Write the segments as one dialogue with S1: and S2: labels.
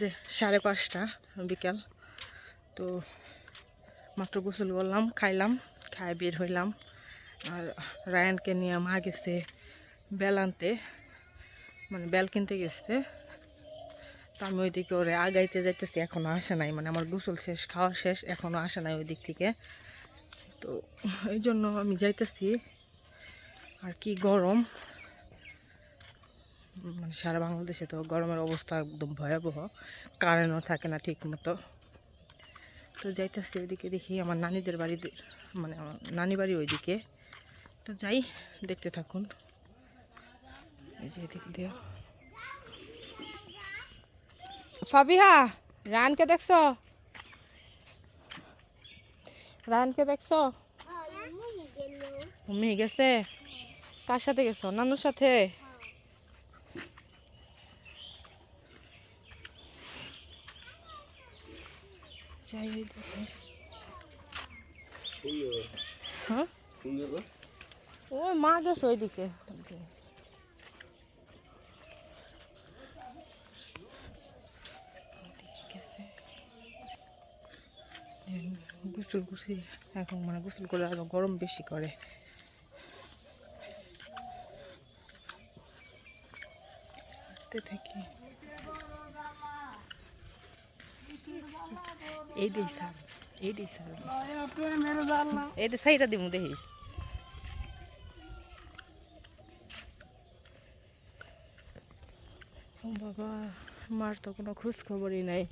S1: যে সাড়ে পাঁচটা বিকাল। তো মাত্র গোসল করলাম, খাইলাম খাই বের হইলাম। আর রায়ানকে নিয়ে মা গেছে বেল আনতে মানে বেল কিনতে গেছে। তো আমি ওইদিকে ওরে আগাইতে যাইতেছি এখনও আসে নাই। মানে আমার গোসল শেষ, খাওয়া শেষ এখনও আসে নাই ওই দিক থেকে। তো এই জন্য আমি যাইতেছি। আর কি গরম। মানে সারা বাংলাদেশে তো গরমের অবস্থা একদম ভয়াবহ কারেন্টও থাকে না ঠিক মতো। তো যাইতেছি ওইদিকে দেখি আমার নানিদের বাড়ি মানে আমার নানি বাড়ি ওইদিকে। তো যাই দেখতে থাকুন। এই যে এদিক দিয়ে। ফাবিহা রানকে দেখছ? রানকে দেখছ? ঘুমি গেছে? কার সাথে গেছো? নানুর সাথে যাই ওই দেখে হ্যাঁ? ওই মা গেছে ওইদিকে। গোসল গুছি এখন মানে গোসল করে আরও গরম বেশি করে। হাঁটতে থাকি। এই দিস দিমু দেখিস। বাবা মার তো কোনো খোঁজ খবরই নাই।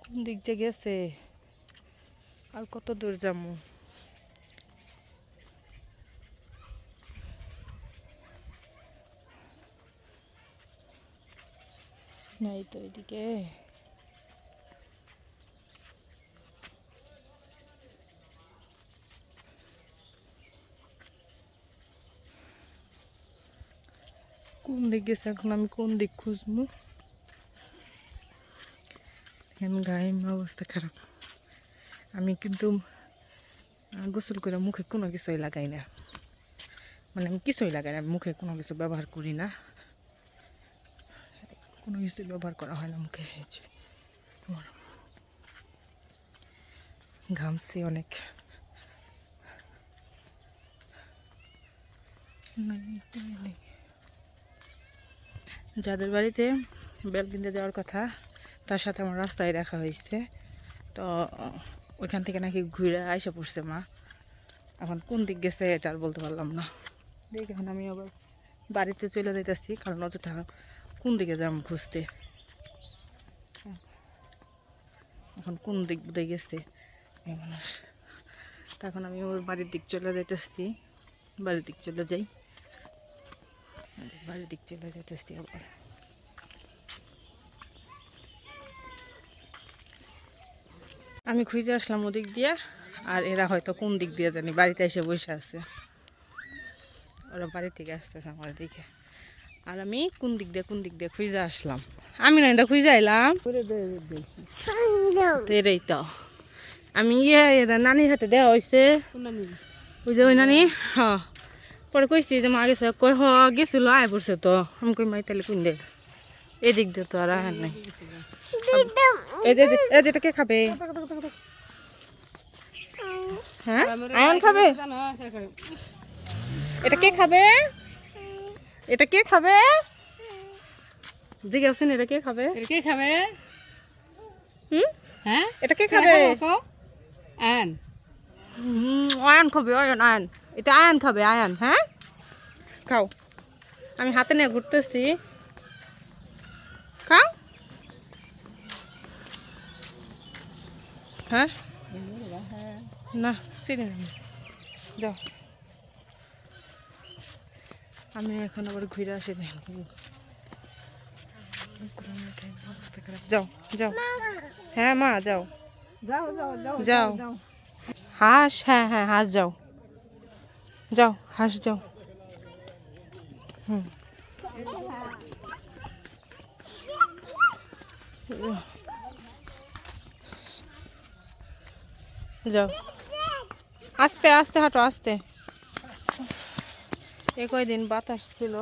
S1: কোন দিক যে গেছে আর কত দূর যাব নাই তো এদিকে কোন দিক গেছে এখন আমি কোন দিক খুঁজবো এখন গায়ে অবস্থা খারাপ আমি কিন্তু গোসল করে মুখে কোনো কিছুই লাগাই না মানে আমি কিছুই লাগাই না মুখে কোনো কিছু ব্যবহার করি না কোনো কিছু ব্যবহার করা হয় না, মুখে যে ঘামছি অনেক। যাদের বাড়িতে বেল কিনতে যাওয়ার কথা, তার সাথে আমার রাস্তায় দেখা হয়েছে। তো ওইখান থেকে নাকি ঘুরে আইসা পড়ছে মা। এখন কোন দিক গেছে এটা আর বলতে পারলাম না। দেখ, এখন আমি আবার বাড়িতে চলে যাইতেছি, কারণ অযথা কোন দিকে যাম খুঁজতে? এখন কোন দিক দিয়ে গেছে? তখন আমি ওর বাড়ির দিক চলে যাইতেছি। বাড়ির দিক চলে যাই। বাড়ির দিক চলে যাইতেছি আবার। আমি খুঁজে আসলাম ওদিক দিয়ে, আর এরা হয়তো কোন দিক দিয়ে জানি, বাড়িতে এসে বসে আছে। ওরা বাড়ি থেকে আসতেছে আমার দিকে। আর আমি কোন দিক দিয়ে কোন দিক দিয়ে খুঁজে আসলাম? আমি না খুঁজে আইলাম। তো এটাই তো। আমি ইয়ে নানির হাতে দেওয়া হয়েছে ওই যে ওই নানি? হ পরে কইছি যে মা গেছে কই হ গেছিল আয় পড়ছে তো। আমি কই মাই তাহলে কোন দে? এদিক দিয়ে তো আর আহার নাই। যেটা কে খাবে? হ্যাঁ? আয়ন খাবে? এটা কে খাবে? এটা কে খাবে? জিজ্ঞাসা এটা কে খাবে?
S2: কে খাবে?
S1: হুম?
S2: হ্যাঁ?
S1: এটা কে খাবে?
S2: আন
S1: হুম, আয়ন খাবে আয়ন আয়ন। এটা আয়ন খাবে আয়ন হ্যাঁ? খাও। আমি হাতে নিয়ে ঘুরতেছি। খাও। হ্যাঁ? না চিনি যাও। আমি এখন আবার ঘুরে আসি অবস্থা খারাপ। যাও যাও। হ্যাঁ মা যাও
S2: যাও যাও যাও।
S1: যাও। হাঁস হ্যাঁ হ্যাঁ হাঁস যাও। যাও হাঁস যাও। হুম। যাও। আস্তে আস্তে হাঁটো আস্তে। কয়দিন বাতাস ছিল?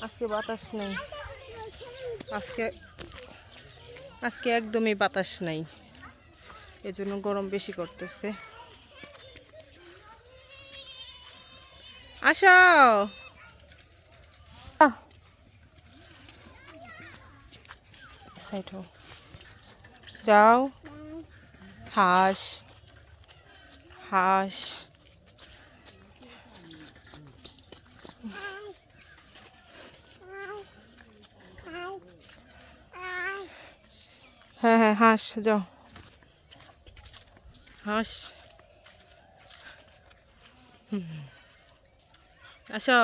S1: আজকে বাতাস নেই। আজকে আজকে একদমই বাতাস নাই। এজন্য গরম বেশি করতেছে। আসো! যাও। হাঁস। হাঁস হ্যাঁ হ্যাঁ হাঁস যাও। হাঁস। হুম। আসো।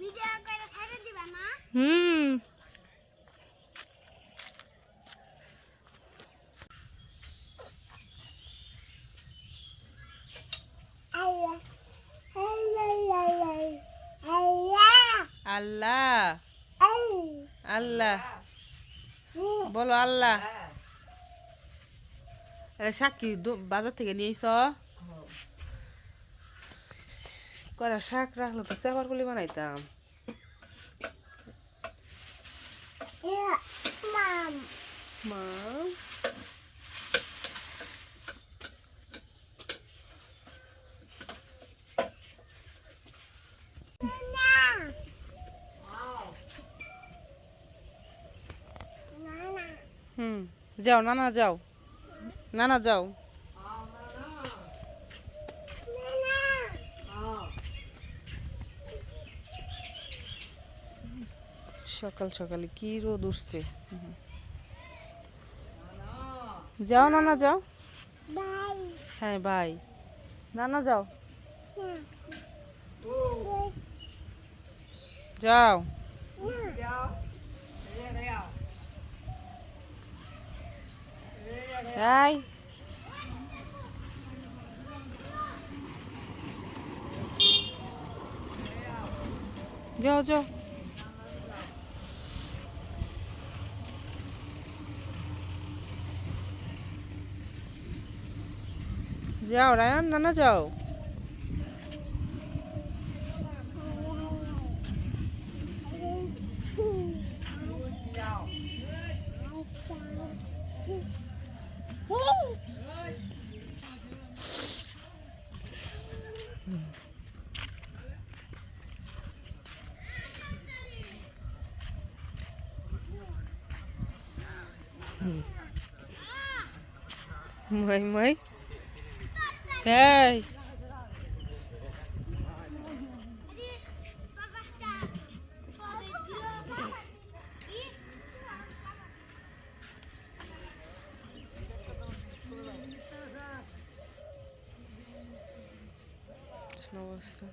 S3: ভিডিও করে ছেড়ে দিবা না
S1: হুম
S3: আল্লাহ। আল্লাহ আল্লাহ
S1: আল্লাহ
S3: আল্লাহ
S1: আল্লাহ বলো আল্লাহ। শাক বাজার থেকে নিয়েছ করা শাক রাখল তো? সেবার গুলি বানাইতাম।
S3: মাম।
S1: মা
S3: না না না
S1: হুম, যাও, নানা যাও। নানা যাও। সকাল সকালে কি রোদ উঠছে। যাও, নানা যাও।
S3: বাই
S1: হ্যাঁ বাই। নানা যাও। যাও। এই। যাও যাও। যাও রায়ন নানা যাও। মই মই এই শোনো অবস্থা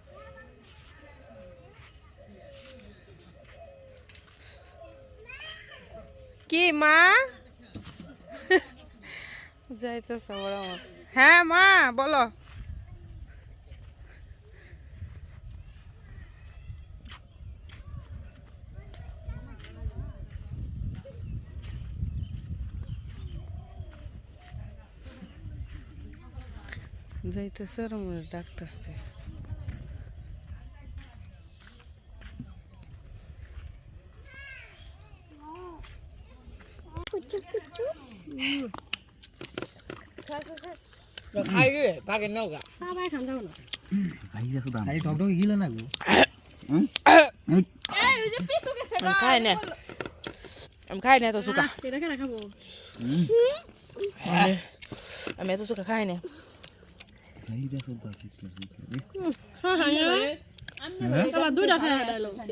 S1: কি মা যাইতেছে বড় আমার। হ্যাঁ মা বলো। যাইতেছে আর আমার ডাকতেছে।
S2: খাই গে তাকে নাও গা
S4: খালি টকটক গিল না গো
S1: আমি খাই না আমি খাই না এত সুকা আমি এত সুকা খাই না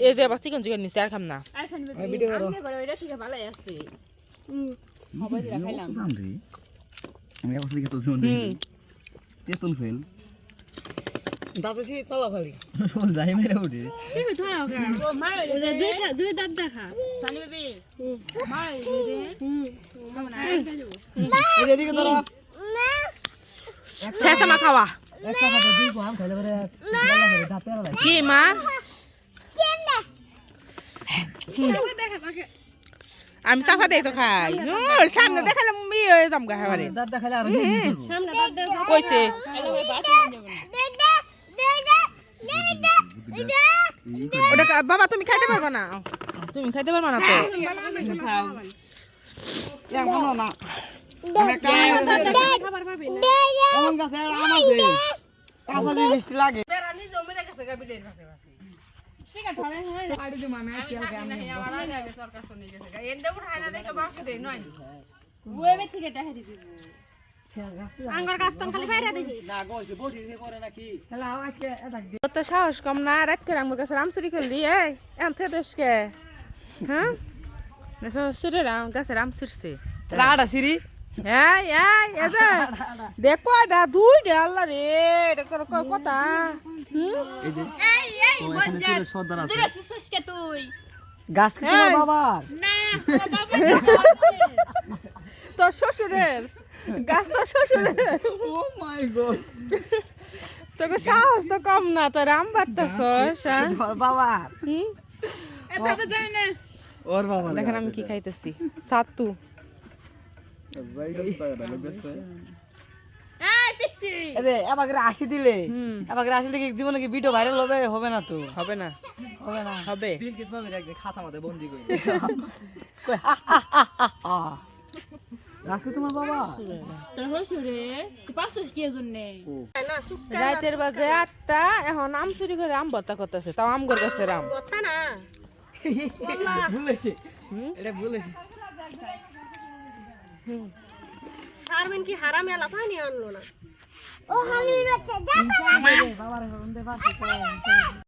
S1: এই যে আবার চিকেন চিকেন নিচ্ছে আর খাম না
S4: ভিডিও করো
S5: আমি এখন থেকে তুলছি মনে তেতুল ফেল।
S2: দাঁতে ছি তলা খালি
S5: যাই মেরে উঠে
S4: এদিকে ধরো।
S1: শেষ আমার খাওয়া।
S4: একটা খাতে দুই পাম খাইলে করে দাঁতে
S1: কি মা? আমি চাফা দেখ তো খাই। সামনে দেখালে মি হয়ে যাম গা
S4: আর
S1: কইছে।
S3: দে দে দে দে
S1: ওটা বাবা তুমি খাইতে পারবে না? তুমি খাইতে পারবে না তো?
S2: এখনও না। আমি একটা এমন গাছে আম আছে। কাঁচা দিয়ে মিষ্টি লাগে।
S1: তো সাহস কম না রাত করে আমার কাছে রামচুরি করলি এই এম থেকে দেশকে। হ্যাঁ? সুরে রাম গাছে রাম সুরছে
S2: রাড়া সিরি
S1: এই দেখো এটা দুইটা আল্লাহ রে এটা কথা
S5: এই যে এখানে সর্দার আছে।
S2: গাছ কি তোমার বাবার?
S1: তোর শ্বশুরের? গাছ তোর শ্বশুরের?
S2: Oh my god.
S1: তোকে সাহস তো কম না তোর আম বাড়তেছস হ্যাঁ?
S2: বাবার? ওর বাবা
S1: দেখেন আমি কি খাইতেছি। সাতু
S2: এবার করে দিলে।
S1: হুম।
S2: এবার দিলে কি জীবনে কি ভিডিও ভাইরাল হবে? হবে না তো।
S1: হবে না।
S2: হবে না।
S1: হবে।
S5: বিলকিস মামি রাখবে খাতা মাঝে বন্দি করে।
S2: গাছ কি তোমার বাবা?
S1: রাতের বাজে আটটা এখন আম চুরি করে আম ভর্তা করতেছে তাও আম আম।
S2: ভুলেছি এটা ভুলেছি
S3: হারবেন কি? হারাম এলা পানি আনলো না। ও হালি বাচ্চা
S2: বাবার